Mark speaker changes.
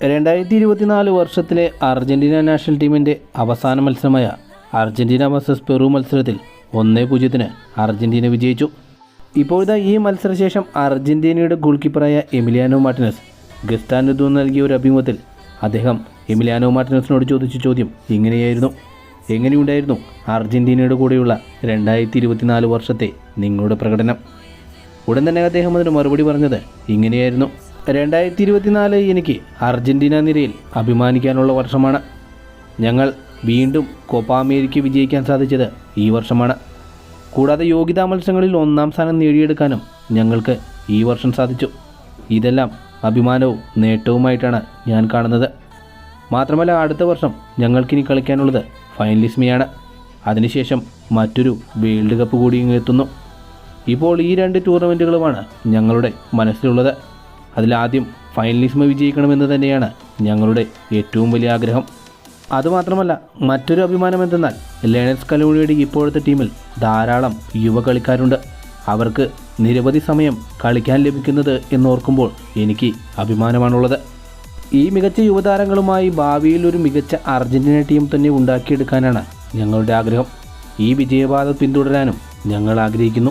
Speaker 1: രണ്ടായിരത്തി ഇരുപത്തിനാല് വർഷത്തിലെ അർജന്റീന നാഷണൽ ടീമിന്റെ അവസാന മത്സരമായ അർജന്റീന വേഴ്സസ് പെറു മത്സരത്തിൽ ഒന്നേ പൂജ്യത്തിന് അർജന്റീന വിജയിച്ചു. ഇപ്പോഴത്തെ ഈ മത്സരശേഷം അർജന്റീനയുടെ ഗോൾ കീപ്പറായ എമിലിയാനോ മാർട്ടിനസ് ഗസ്റ്റാനു നൽകിയ ഒരു അഭിമുഖത്തിൽ അദ്ദേഹം എമിലിയാനോ മാർട്ടിനസിനോട് ചോദിച്ച ചോദ്യം ഇങ്ങനെയായിരുന്നു. എങ്ങനെയുണ്ടായിരുന്നു അർജന്റീനയുടെ കൂടെയുള്ള രണ്ടായിരത്തി ഇരുപത്തിനാല് വർഷത്തെ നിങ്ങളുടെ പ്രകടനം? ഉടൻ തന്നെ അദ്ദേഹം അതിന് മറുപടി പറഞ്ഞത് ഇങ്ങനെയായിരുന്നു. രണ്ടായിരത്തി ഇരുപത്തിനാല് എനിക്ക് അർജന്റീന നിരയിൽ അഭിമാനിക്കാനുള്ള വർഷമാണ്. ഞങ്ങൾ വീണ്ടും കോപ്പ അമേരിക്ക വിജയിക്കാൻ സാധിച്ചത് ഈ വർഷമാണ്. കൂടാതെ യോഗ്യതാ മത്സരങ്ങളിൽ ഒന്നാം സ്ഥാനം നേടിയെടുക്കാനും ഞങ്ങൾക്ക് ഈ വർഷം സാധിച്ചു. ഇതെല്ലാം അഭിമാനവും നേട്ടവുമായിട്ടാണ് ഞാൻ കാണുന്നത്. മാത്രമല്ല അടുത്ത വർഷം ഞങ്ങൾക്കിനി കളിക്കാനുള്ളത് ഫൈനലിസ്മിയാണ്. അതിനുശേഷം മറ്റൊരു വേൾഡ് കപ്പ് കൂടി എത്തുന്നു. ഇപ്പോൾ ഈ രണ്ട് ടൂർണമെന്റുകളുമാണ് ഞങ്ങളുടെ മനസ്സിലുള്ളത്. അതിലാദ്യം ഫൈനലിസ്മ വിജയിക്കണമെന്ന് തന്നെയാണ് ഞങ്ങളുടെ ഏറ്റവും വലിയ ആഗ്രഹം. അതുമാത്രമല്ല മറ്റൊരു അഭിമാനം എന്തെന്നാൽ ലേണേഴ്സ് കലോണിയുടെ ഇപ്പോഴത്തെ ടീമിൽ ധാരാളം യുവ കളിക്കാരുണ്ട് അവർക്ക് നിരവധി സമയം കളിക്കാൻ ലഭിക്കുന്നത് എന്നോർക്കുമ്പോൾ എനിക്ക് അഭിമാനമാണുള്ളത്. ഈ മികച്ച യുവതാരങ്ങളുമായി ഭാവിയിൽ ഒരു മികച്ച അർജന്റീന ടീം തന്നെ ഉണ്ടാക്കിയെടുക്കാനാണ് ഞങ്ങളുടെ ആഗ്രഹം. ഈ വിജയപാത പിന്തുടരാനും ഞങ്ങൾ ആഗ്രഹിക്കുന്നു.